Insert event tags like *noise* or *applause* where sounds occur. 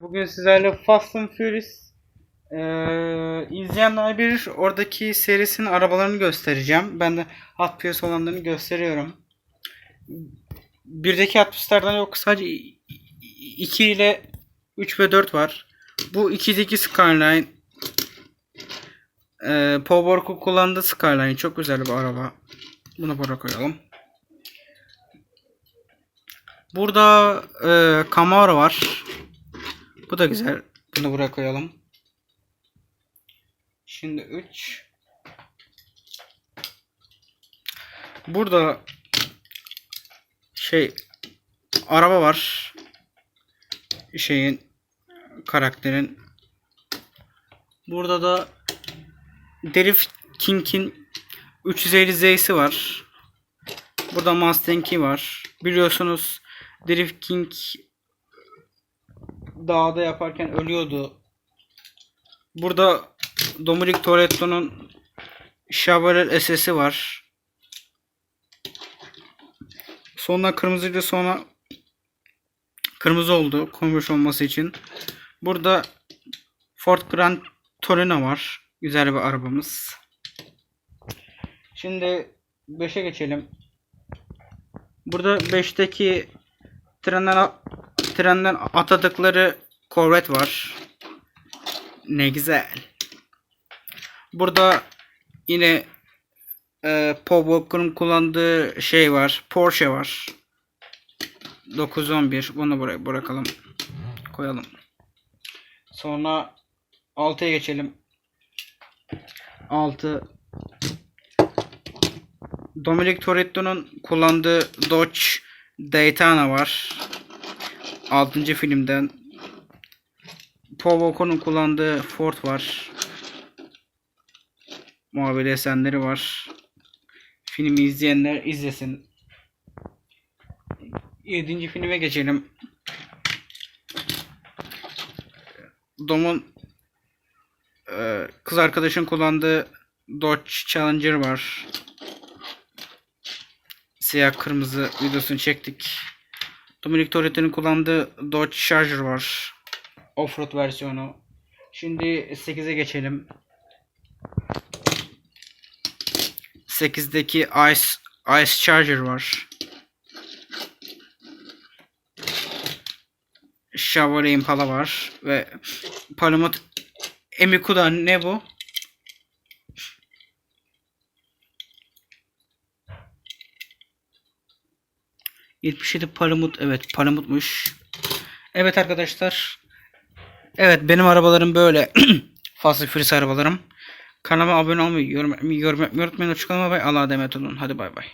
Bugün sizlerle Fast and Furious eee izleyenler bilir. Oradaki serisinin arabalarını göstereceğim. Ben de Hot Wheels olanlarını gösteriyorum. Birdeki Hot Wheels'lardan yok. Sadece 2 ile 3 ve 4 var. Bu 2'deki Skyline eee Paul kullandığı Skyline. Çok güzel bir araba. Bunu buraya koyalım. Burada eee Camaro var. Bu da güzel. Bunu buraya koyalım. Şimdi 3. Burada şey araba var. Şeyin karakterin. Burada da Drift King'in 350Z'si var. Burada Mustang'i var. Biliyorsunuz Drift King dağda yaparken ölüyordu. Burada Dominic Toretto'nun Chevrolet SS'i var. Sonra kırmızıydı sonra kırmızı oldu konmuş olması için. Burada Ford Grand Torino var. Güzel bir arabamız. Şimdi 5'e geçelim. Burada 5'teki trenden trenden atadıkları Corvette var. Ne güzel. Burada yine e, Paul Walker'ın kullandığı şey var. Porsche var. 911. Bunu buraya bırakalım. Koyalım. Sonra 6'ya geçelim. 6 Dominic Toretto'nun kullandığı Dodge Daytona var. 6. filmden Paul Walker'ın kullandığı Ford var. Mavi desenleri var. Filmi izleyenler izlesin. 7. filme geçelim. Dom'un e, kız arkadaşın kullandığı Dodge Challenger var. Siyah kırmızı videosunu çektik. Dominic Toretto'nun kullandığı Dodge Charger var. Offroad versiyonu. Şimdi 8'e geçelim. 8'deki Ice Ice Charger var. Chevrolet Impala var ve Palomot Emikuda ne bu? ...77 Palamut. Evet Palamut'muş. Evet arkadaşlar. Evet benim arabalarım böyle. *clears throat* And Furious arabalarım. Kanalıma abone olmayı, yorum, yorum yapmayı unutmayın. Hoşçakalın. Bay bay. Allah'a emanet olun. Hadi bay bay.